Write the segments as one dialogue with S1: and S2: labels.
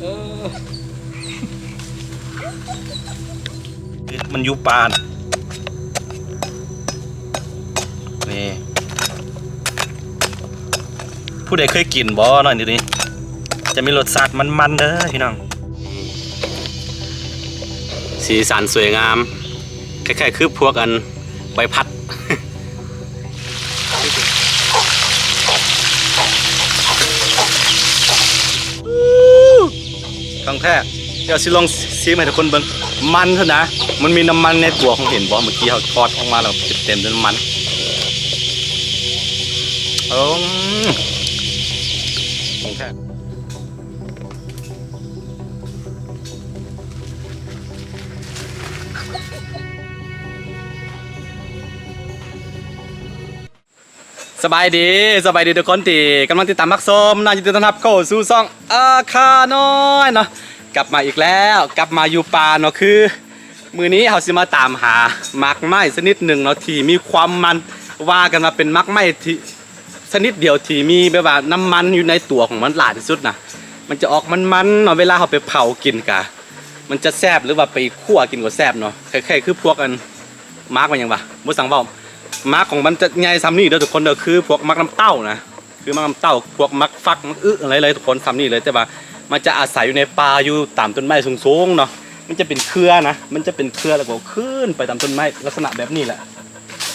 S1: เออ มันอยู่ปาน นี่ ผู้ใดเคยกินบ่หน่อยนิดนี้จะมีรสชาติมันๆเด้อพี่น้อง
S2: สีสันสวยงามคล้ายๆคือพวกอันใบพัด
S1: แท้เดี๋ยวสิลองซีมให้ทุกคนเบิ่งมันเถอะนะ มันมีน้ำมันในตัวของเห็นบ่เมื่อกี้เขาทอดออกมาแล้วเต็มด้วยน้ำมันเออของแท้สบายดีสบายดีทุกคนทีกำลังติดตามมักส้มนะยินดีต้อนรับเข้าสู่ซ่องอาคาน้อยเนาะ กลับมาอีกแล้วกลับมาอยู่ป่าเนาะคือ มือนี้เราสิมาตามหามักไม้ชนิดหนึ่งเนาะที่มีความมันว่ากันมาเป็นมักไม้ที่ชนิดเดียวที่มีแบบว่าน้ำมันอยู่ในตัวของมันหลายที่สุดนะมันจะออกมันๆเนาะเวลาเราไปเผากินกะมันจะแซบหรือว่าไปคั่วกินก็แซบเนาะคล้ายๆคือพวกอันมาร์กมันยังปะมุสังเบามาร์กของมันจะใหญ่ซ้ำนี่เด้อทุกคนเด้อคือพวกมักน้ำเต้านะคือมักน้ำเต้าพวกมักฟักมักอึอะไรเลยทุกคนซ้ำนี่เลยแต่ว่า มันจะอาศัยอยู่ในป่าอยู่ตามต้นไม้สูงๆเนาะมันจะเป็นเครือนะ มันจะเป็นเครือแล้วก็ขึ้นไปตามต้นไม้ลักษณะแบบนี้แหละ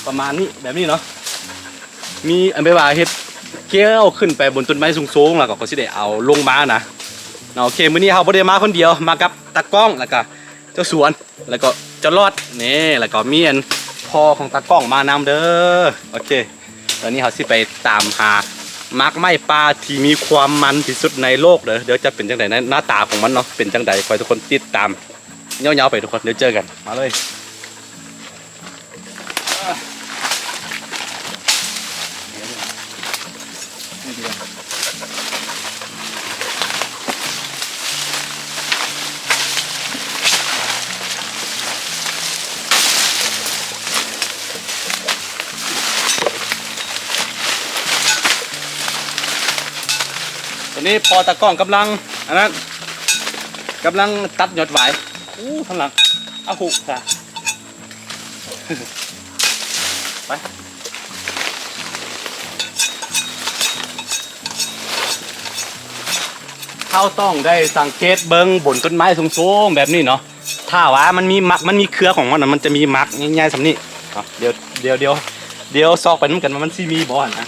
S1: ประมาณนี้แบบนี้เนาะมีอันไปว่าเฮ็ดเกี้ยวขึ้นไปบนต้นไม้สูงๆแล้วก็ก็สิได้เอาลงมานะเนาะโอเคมื้อนี้เฮาบ่ได้มาคนเดียวมากับตากล้องแล้วก็เจ้าสวนแล้วก็เจ้ารอดนี่แล้วก็มีอันพ่อของตากล้องมานำเด้อโอเค ตอนนี้เฮาสิไปตามหา มักไม้ปลาที่มีความมันที่สุดในโลกเด้อเดี๋ยวจะเป็นจังไดนหน้าตาของมันเนาะเป็นจังไดคอยทุกคนติดตามเงี้ยวๆไปทุกคนเดี๋ยวเจอกันมาเลย ตอนนี้พอตากล้องกำลังอันนั้นกำลังตัดยอดหวายอู้ข้างหลังอาหุค่ะไปเขาต้องได้สังเกตเบิ้งบนต้นไม้สูงๆแบบนี้เนาะถ้าว่ามันมีมักมันมีเครือของมันนะมันจะมีมักง่ายๆสำนี้เดี๋ยวเดี๋ยวเดี๋ยวเดี๋ยวซอกไปน้ำกันมันซีมีบอนนะ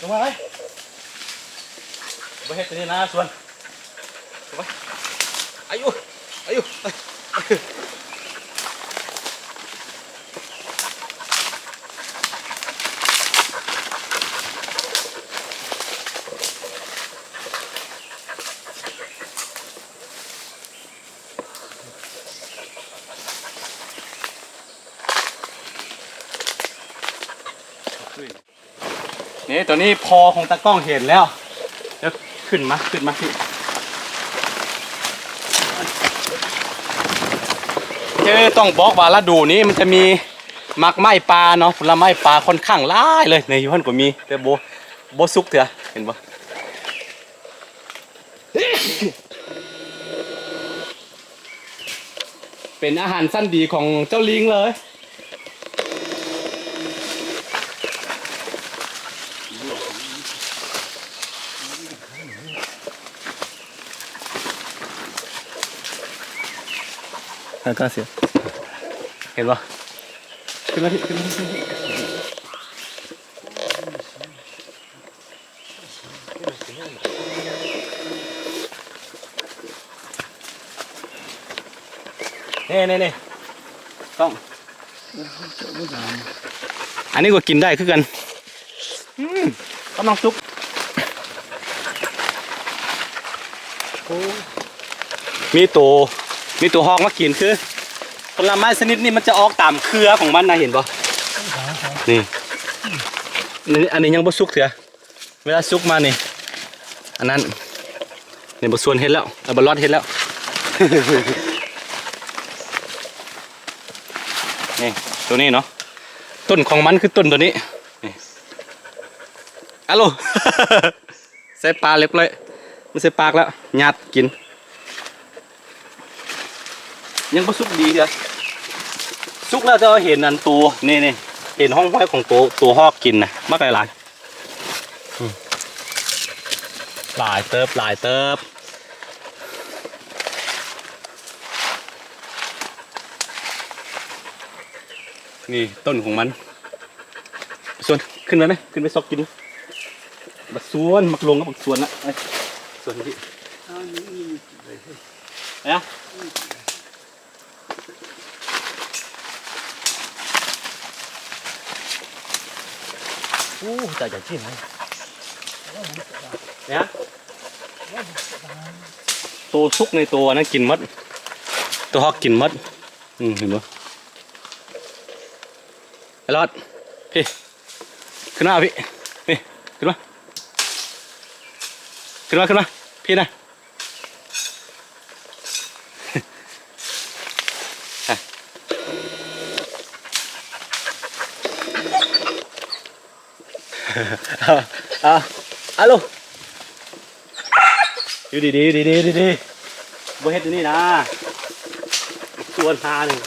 S1: ลงมาเลยไปเฮ็ดตัวนี้นะส่วนไปอายุอายุ ตัวนี้พอของตากล้องเห็นแล้วเดี๋ยวขึ้นมาขึ้นมาขึ้นเจอต้องบอกว่าละดูนี้มันจะมีมักไม้ปลาเนาะผลไม้ปลาค่อนข้างหลายเลยในยูฮันก็มีแต่โบโบซุกเถอะเห็นปะเป็นอาหารสั้นดีของเจ้าลิงเลย Gracias. เห็นปะขึ้นมาที่ขึ้นมาที่ขึ้นอีเน่เน่เน่ต้อง อันนี้ก็กินได้คือกันอืมกำลังซุกมีตัว มีตัวฮอกมากินคือผลไม้ชนิดนี้มันจะออกตามเครือของมันนะเห็นปะนี่นนี้อันนี้ยังบ่สุกเถอะเวลาซุกมานี่ อันนั้นเนี่ยบส่วนเห็นแล้วเออบรอดเห็นแล้วนี่ตัวนี้เนาะต้นของมันคือต้นตัวนี้นี่อะโลใส่ปลาเล็กเลยไม่ใส่ปากแล้วหยาดกิน ยังบ่สุกดีเด้อสุกแล้วจะเห็นอันตัวนี่นี่เห็นห้องไว้ของตัวตัวหอกกินนะมากหลายๆอืมหลายเติบหลายเติบนี่ต้นของมันส่วนขึ้นมาไหมขึ้นไปซอกกินบักสวนมักลงกับบักสวนละไอ้สวนที่เอะ อู้แต่จริงเลยเนี่ยตัวซุกในตัวนั้นกินมัด ตัวฮอกกินมัด อืมเห็นปะไอ้รอดพี่ขึ้นมาพี่พี่ขึ้นมาขึ้นมาขึ้นมาพี่นะ เอาเอาฮัลโหลอยู่ดีดีดีดีดีๆบ่เฮ็ดอยู่นี่นะส่วนหาหนึ่ง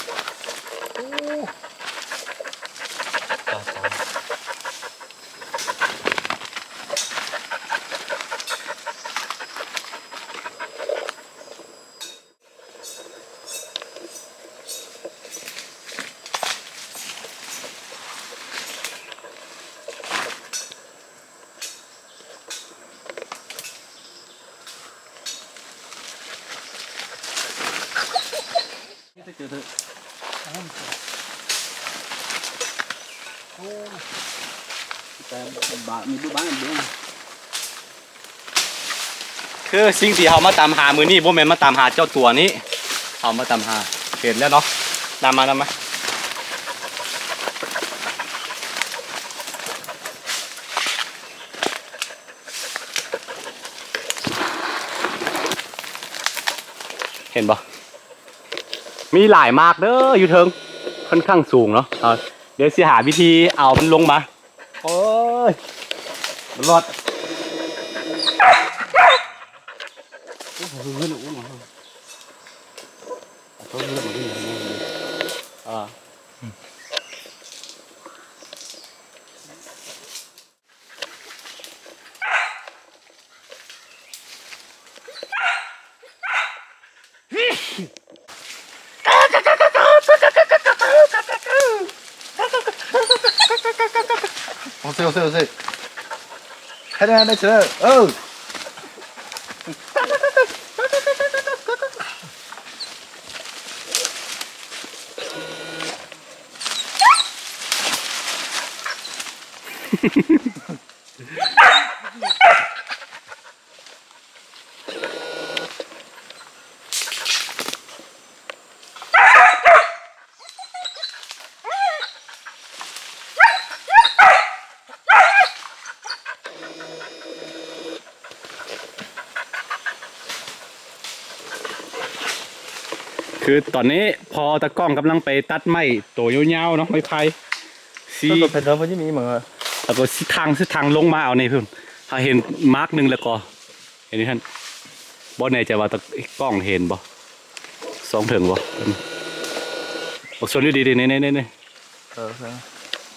S1: คือสิ่งที่เขามาตามหามือนี่บ่แม่นมาตามหาเจ้าตัวนี้เขามาตามหาเห็นแล้วเนาะนำมานำมาเห็นปะมีหลายมากเด้ออยู่เทิงค่อนข้างสูงเนาะเดี๋ยวเสิหาวิธีเอามันลงมา โอ้ยรอด
S3: 오세요 오세요 하나 하나 들어 어우
S1: คือตอนนี้พอตะกล้องกำลังไปตัดไม้ตัวยาวๆเนาะไม้ไผ่ซี
S3: ต้นเป็นแล้วมันจะมีเหมือน
S1: แล้วก็ซีทางซีทางลงมาเอาในเพื่อนถ้าเห็นมาร์กหนึ่งแล้วก็เห็นไหมท่านบอแน่ใจว่าตะกล้องเห็นบ่สองถึงบ่โอ้ส่วนนี้ดีๆนี่นี่นี่
S3: เออ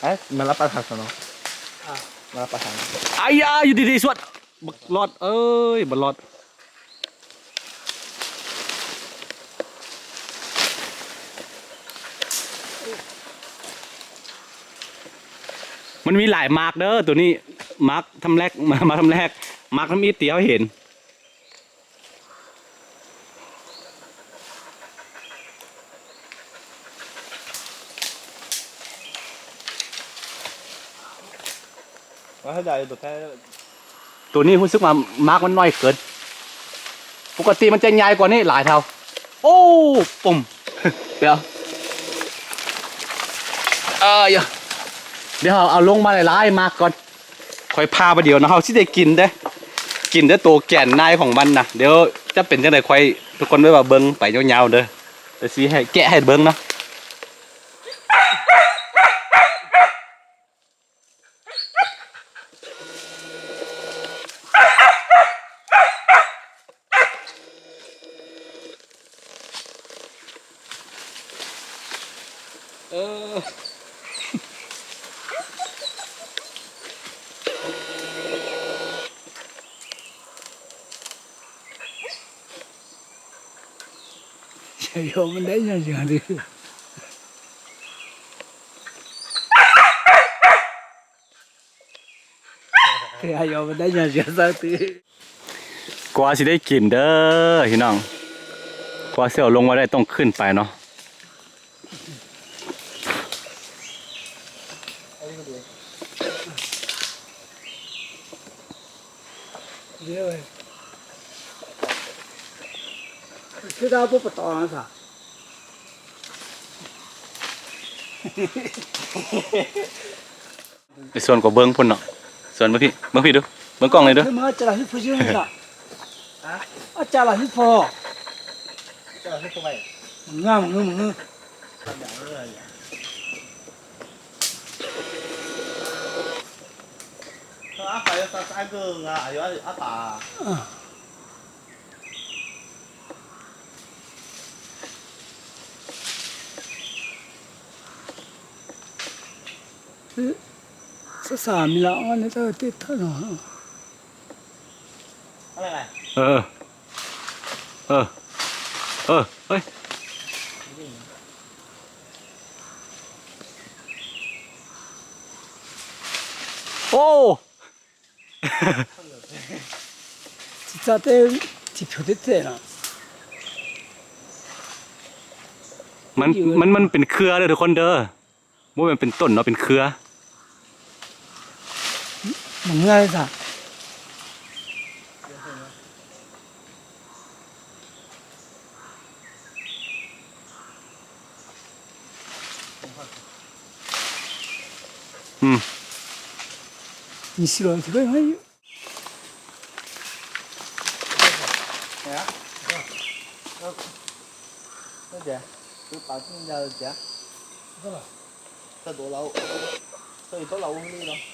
S3: เอ๊ะมารับป
S1: ระทา
S3: นสนาะมารับประทาน
S1: ไอ้ยาอยู่ดีๆสวดบลอดเอ้ยบลอด มันมีหลายมาร์กเด้อตัวนี้ มาร์กทำแรกมามาทำแรก มาร์กทำอีเตียวเห็น
S3: ว่าถ้าใหญ่
S1: ตัวแค่ตัวนี้รู้ซึกว่ามาร์กมันน้อยเกิน ปกติมันจะใหญ่กว่านี้หลายเท่า โอ้ปุ่ม เดี๋ยวเออยะ เดี๋ยวเอาลงมาหลายๆมากก่อนค่อยพาไปเดี๋ยวนะเฮาสิได้กินเด้กินได้ตัวแก่นนายของมันนะเดี๋ยวจะเป็นจังไดค่อยทุกคนไว้ว่าเบิ่งไปยาวๆเด้อเดี๋ยวสิให้แกะให้เบิ่งเนาะ โยมั
S4: นได้ยังไงดิโยยอมันได้ยังไงสั
S1: กทีกว่าสิได้กินเด้อพี่น้องกว่าเสี่ยวลงมาได้ต้องขึ้นไปเนาะ
S4: ดาปุปตอนะสะ
S1: ในส่วนกับเบิ้งพุ่นเนาะส่วนเมื่อพี่เมื่อพี่ดูเบื้งกล้องเลยดูเมื่อ
S4: จาระฮิฟูชื่อนี่ละอาจารย์ฮิฟอจาระ
S3: ฮิฟอไปงาม
S4: งึมึมอาไปซาซา
S3: เกิงอะอยู่อาป่า
S4: สสามีละอ่อนนี่
S1: เธอติดเท่าไหอะรอะไรเออ เออ เออ เฮ้ยโอ้
S4: จิตาเต้จิตเต้เต้นะ
S1: มันมันมันเป็นเครือเด้อทุกคนเด้อว่ามันเป็นต้นเนาะเป็นเครือ 망나에서 음.
S4: 이 싫어 이거 아니
S3: 야. 어. 어제 그 빠진 자 어제. 그래. 再多捞，这里多捞五米了。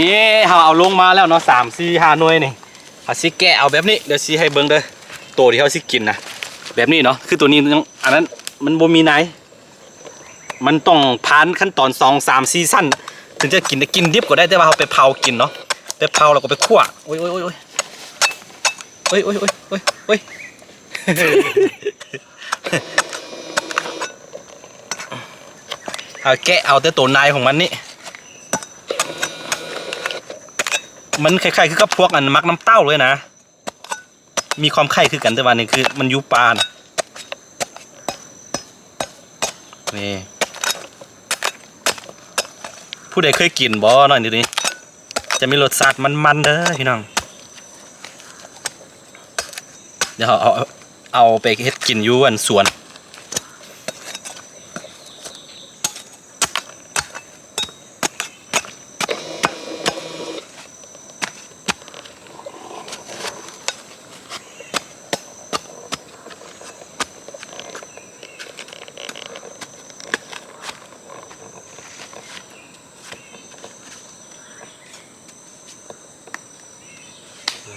S1: นี่เราเอาลงมาแล้วเนาะสามสี่ห้าหน่วยนี่เอาสิแกะเอาแบบนี้เดี๋ยวสิให้เบิ่งเด้อตัวที่เขาสิกินนะแบบนี้เนาะคือตัวนี้อันนั้นมันบ่มีไหนมันต้องผ่านขั้นตอนสองสามสี่สั้นถึงจะกินได้กินดิบก็ได้แต่ว่าเราไปเผากินเนาะไปเผาแล้วก็ไปคั่วโอ้ยโอ้ยโอ้ยโอ้ยโอ้ยโอ้ยโอ้ยโอ้ยโอ้ยเอาแกะเอาแต่ตัวในของมันนี่ มันคล้ายๆคือกับพวกอันมักน้ำเต้าเลยนะ มีความไข่คือกันแต่ว่านี่คือ มันยูปานนี่ผู้ใดเคยกินบ่หน่อยนิดนี้จะมีรสชาติมันๆเด้อพี่น้อง เดี๋ยวเอาเอาเอาไปเฮ็ดกินอยู่อันสวน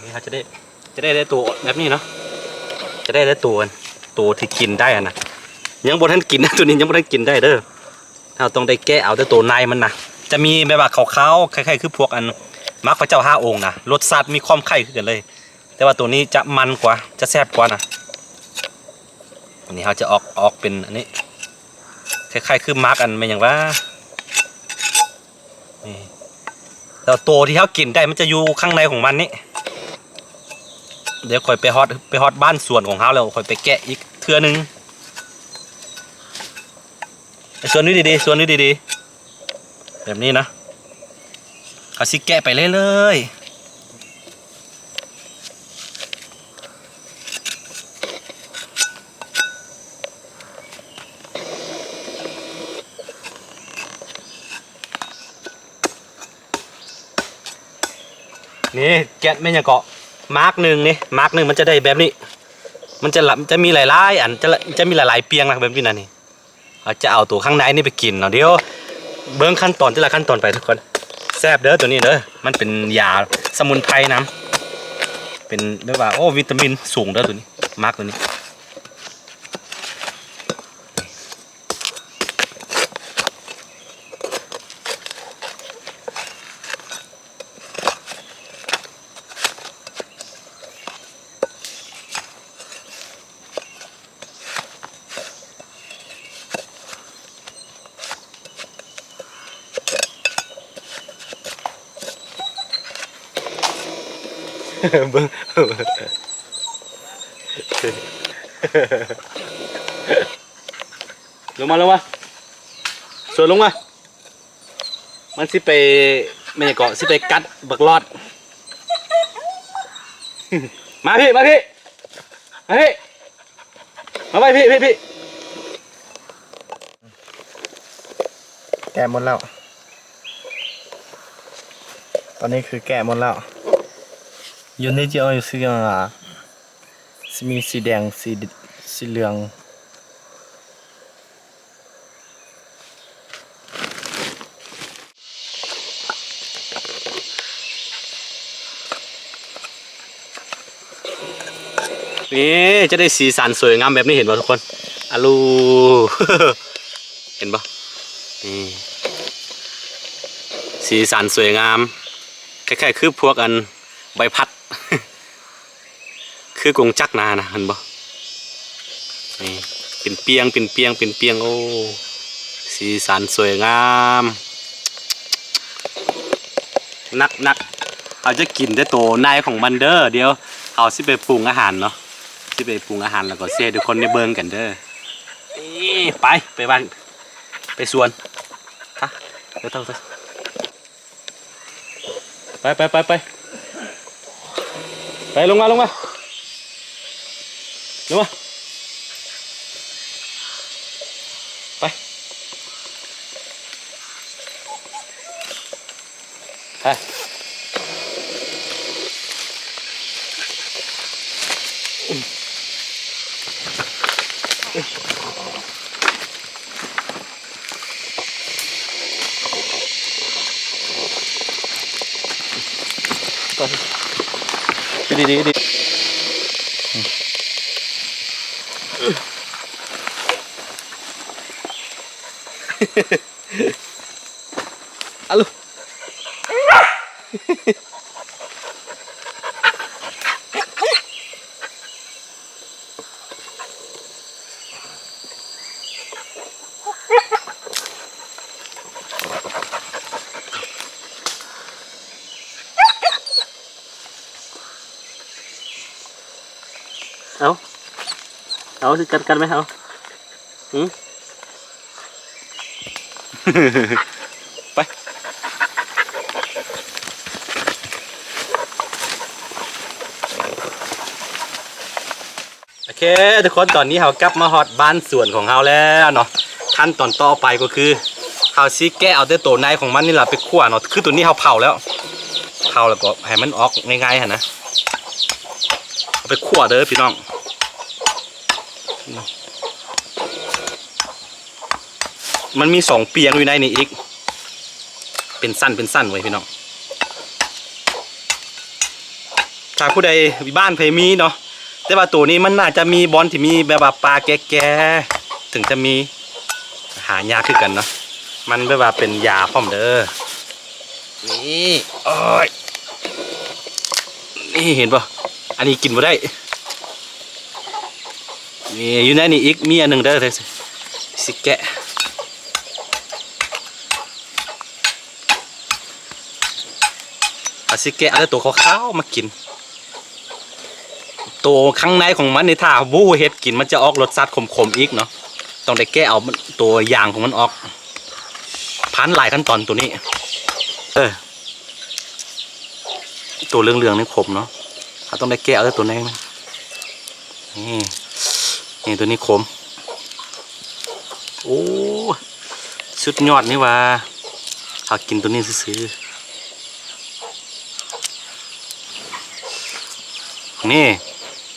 S1: นี่เขาจะได้จะได้ได้ตัวแบบนี้เนาะจะได้ได้ตัวตัวที่กินได้นะยังบนท่านกินนะตัวนี้ยังบนท่านกินได้เด้อเราต้องได้แก้เอาแต่ตัวในมันนะจะมีแบบว่าขาวๆคล้ายๆคือพวกอันมักพระเจ้าห้าองค์นะรสชาติมีความไข่ขึ้นกันเลย แต่ว่าตัวนี้จะมันกว่าจะแซ่บกว่านะอันนี้เขาจะออกออกเป็นอันนี้คล้ายๆคือมาร์กอันเป็นอย่างว่านี่แล้วตัวที่เขากินได้มันจะอยู่ข้างในของมันนี่ เดี๋ยวคอยไปฮอตไปฮอตบ้านสวนของเขาแล้วคอยไปแกะอีกเทือนึงส่วนนี้ดีๆส่วนนี้ดีๆแบบนี้นะเขาสิแกะไปเรื่อยๆนี่แกะไม่ยังเกาะ มาร์กหนึ่งนี่มาร์กหนึ่งมันจะได้แบบนี้ มันจะละจะมีหลายๆอันจะจะมีหลายๆเปียงนะแบบนี้นะนี่เราจะเอาตัวข้างในนี่ไปกินเนาะเดี๋ยวเบิ้งขั้นตอนแต่ละขั้นตอนไปทุกคนแซ่บเด้อตัวนี้เด้อมันเป็นยาสมุนไพรน้ำเป็นเรียกว่าโอ้วิตามินสูงเด้อตัวนี้มาร์กตัวนี้ เบิ้งลงมาลงมาสวนลงมา มันสิไปไม่ใช่เกาะสิไปกัดบักรอด มาพี่ มาพี่ มาพี่ มาไปพี่พี่พี่
S3: แกะหมดแล้ว ตอนนี้คือแกะหมดแล้ว อยู่ในเจียวอยู่สีเหลืองอะมีสีแดงสีสีเหลือง
S1: นี่จะได้สีสันสวยงามแบบนี้เห็นป่ะทุกคนอาลู เห็นป่ะนี่สีสันสวยงามคล้ายๆคือพวกอันใบพัด คือกงจักนานะเห็นป่ะนี่เป็นเปียงเป็นเปียงเป็นเปียงโอ้สีสันสวยงามนักนักเอาจะกินได้โตในของมันเด้อเดี๋ยวเอาสิไปปรุงอาหารเนาะที่ไปปรุงอาหารแล้วก็เสียทุกคนในเบิงกันเด้อนี่ไปไปบ้านไปสวนฮะเดี๋ยวเท่าเท่าไปไปไปไปไปลงมาลงมา ลงมาไปไปดีดีดีอ เอาสิกันกันไหมเอาอืมไปโอเคทุกคนตอนนี้เรากลับมาฮอดบ้านสวนของเราแล้วเนาะขั้นตอนต่อไปก็คือเราซีแกะเอาแต่ตัวในของมันนี่แหละไปคั่วเนาะคือตัวนี้เราเผาแล้วเผาแล้วก็ให้มันออกง่ายๆฮะนะเอาไปคั่วเด้อพี่น้อง มันมีสองเปียงอยู่ในนี่อีก เป็นสั้นเป็นสั้นไว้พี่น้องถ้าผู้ใดบ้านเพมีเนาะแต่ว่าตัวนี้มันน่าจะมีบอลที่มีแบบว่าปลาแก่ๆถึงจะมีหายากขึ้นกันเนาะมันแบบว่าเป็นยาพร้อมเด้อนี่โอ้ยนี่เห็นปะอันนี้กินมาได้ นี่อยู่ในนี่อีกมีอันหนึ่งเด้อเด้อสิแกะอาสิแกะเอาตัวขาวๆมากิน ตัวข้างในของมันในถ้าบู้เฮ็ดกินมันจะออกรสชาติขมๆอีกเนาะต้องได้แกะเอาตัวยางของมันออกพันหลายขั้นตอนตัวนี้ เออ ตัวเรืองๆนี่ขมเนาะเราต้องได้แกะเอาตัวนี้นะ นี่ตัวนี้ขม โอ้สุดยอดนี่ว่าหากินตัวนี้ซื้อนี่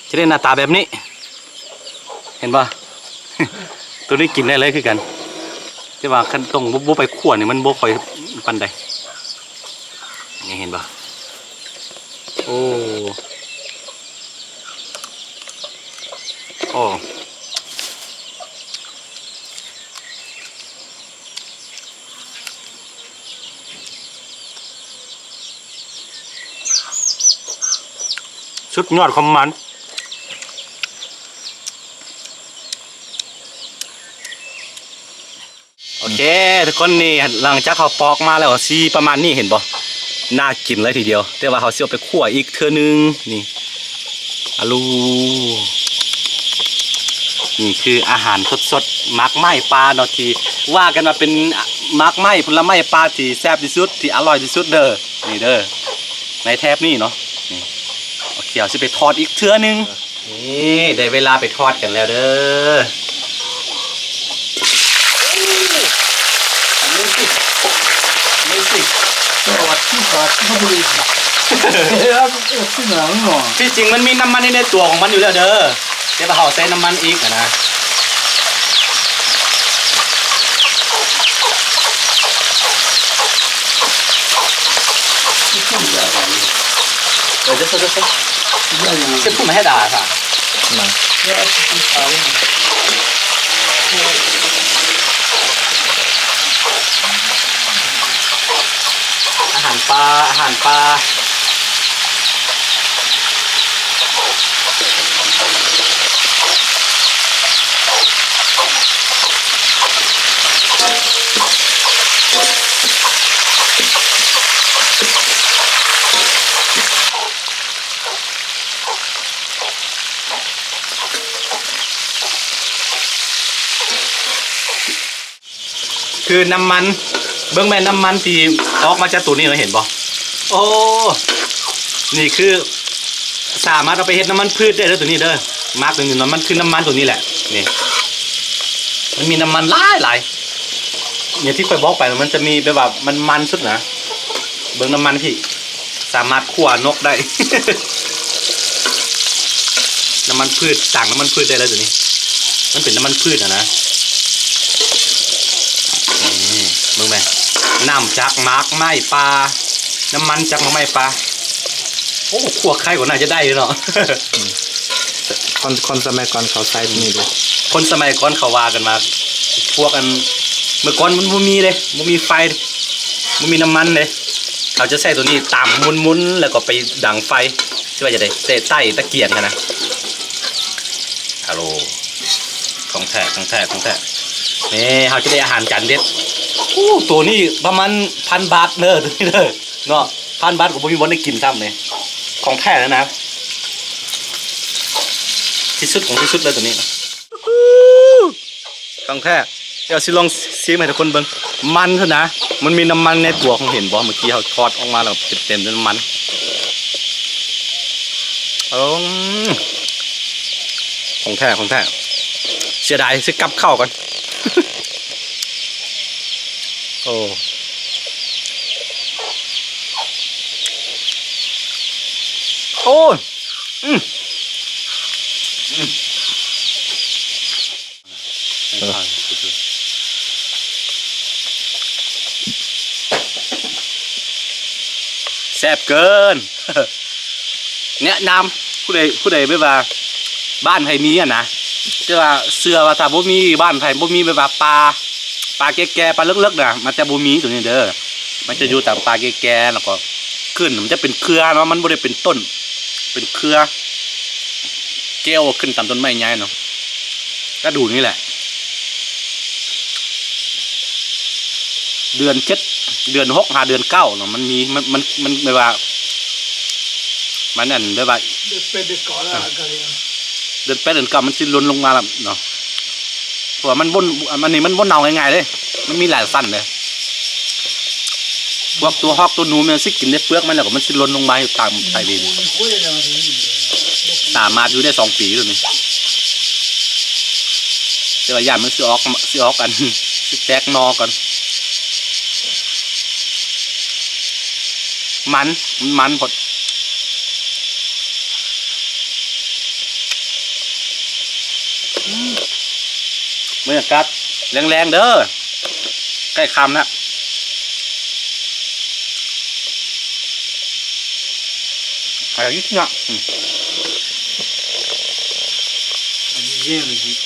S1: จะได้หน้าตาแบบนี้ เห็นปะตัวนี้กินได้เลยคือกันแต่ว่าขั้นตรงบุบไปขั่วนี่มันบุค่อยปันใดนี่เห็นปะโอ้ โอ้ ชุดยอดของมันโอเค ทุกคนนี่หลังจากเขาปอกมาแล้วซีประมาณนี้เห็นบ่น่ากินเลยทีเดียว แต่ว่าเขาเสียไปคั่วอีกเทือนึงนี่อาลูนี่คืออาหารสดๆมักไหม้ปลาเนาะที่ว่ากันว่าเป็นมักไหม้ผลไม้ปลาที่แซ่บที่สุดที่อร่อยที่สุดเด้อนี่เด้อในแทบนี่เนาะ ขียวสิไปทอดอีกเทื่อนึงนี่ได้เวลาไปทอดกันแล้วเด้อนี่สิ
S4: นี่สิทอดที่ทอดที่บุรี
S1: ที่จริงมันมีน้ำมันในตัวของมันอยู่แล้วเด้อเดี๋ยวเราห่อใส่น้ำมันอีกนะเดี๋ยวจะใส่ ด่าค่ะ
S3: มา
S1: อาหารปลาอาหารปลา คือน้ำมัน เบื้องแม่น้ำมันที่ออกมาจากตัวนี้เราเห็นบ่โอ้นี่คือ สามารถเอาไปเฮ็ดน้ำมันพืชได้แล้วตัวนี้เด้อมาร์กตัวนี้น้ำมันคือน้ำมันตัวนี้แหละนี่มันมีน้ำมันหลายหลายเนี่ยที่เคยบอกไปมันจะมีแบบมันมันสุดนะเบื้องน้ำมันพี่ สามารถขั่วนกได้ น้ำมันพืชสั่งน้ำมันพืชได้แล้วตัวนี้ มันเป็นน้ำมันพืชอะนะ นี่ มึงแม่น้ำจากหมากไม้ปลา น้ำมันจากหมากไม้ปลา โอ้ขวกไข่กว่าน่าจะได้อยู่เนาะ
S3: คนคนสมัยก่อนเขาใส่ตัวนี้ด้วย
S1: คนสมัยก่อนเขาว่ากันมา พวกกันเมื่อก่อนมันบ่มีเลยบ่มีไฟบ่มีน้ำมันเลย เขาจะใส่ตัวนี้ตามมุนๆแล้วก็ไปดังไฟที่ว่าจะได้เตะใต้ตะเกียงกันนะฮัลโหลของแท้ของแท้ของแท้นี่เขาจะได้อาหารจานเด็ดโอ้ตัวนี้ประมาณพันบาทเด้อตัวนี้เด้อเนาะพันบาทก็บ่มีวันได้กินซ้ำเลยของแท้แล้วนะ ที่สุดของที่สุดเลยตัวนี้ของแท้เดี๋ยวสิลองซีมให้ทุกคนเบิ่งมันเถอะนะ มันมีน้ำมันในตัวของเห็นบ่เมื่อกี้เขาทอดออกมาแล้วเต็มๆด้วยน้ำมันเออของแท้ของแท้เสียดายสิกลับเข้ากัน โอ้โอ้ยอืมแซ่บเกิน แนะนำผู้ใดผู้ใดไม่ว่า บ้านไผมีอะนะจะว่าเสื้อว่าถ้าบ่มีบ้านไผบ่มีแบบว่าปลา ปลาแก่ๆปลาเล็กๆน่ะมันจะบ่มีตัวนี้เด้อมันจะอยู่ตามปลาแก่ๆแล้วก็ขึ้นมันจะเป็นเครือเนาะมันบ่ได้เป็นต้น เป็นเครือแก้วขึ้นตามต้นไม้ใหญ่เนาะก็ดูนี่แหละ เดือนเจ็ดเดือนหกหาเดือนเก้าเนาะมันมีมันมันมันไม่ว่า มันนั่นไม่ว่า
S4: Después de cola, galera.
S1: เดือนแปดเดือนเก้ามันสิล้นลงมาแล้วเนาะ เพราะว่ามันบนมันนี่มันบนเนาง่ายๆเลย มันมีหลายสั้นเลยพวกตัวฮอกตัวหนูมันสิกินได้เปลือกมันแล้วก็มันสิล้นลงมาอยู่ตามใต้ดินตามมาอยู่ได้สองปีแล้วนี่แต่ว่าย่านมันสิออกสิออกกันสิแตกนอกันมันมันมันพด บรรยากาศแรงๆเด้อใกล้คำนะอะไรยิ่งเนาะอืม
S4: Gelo, gente.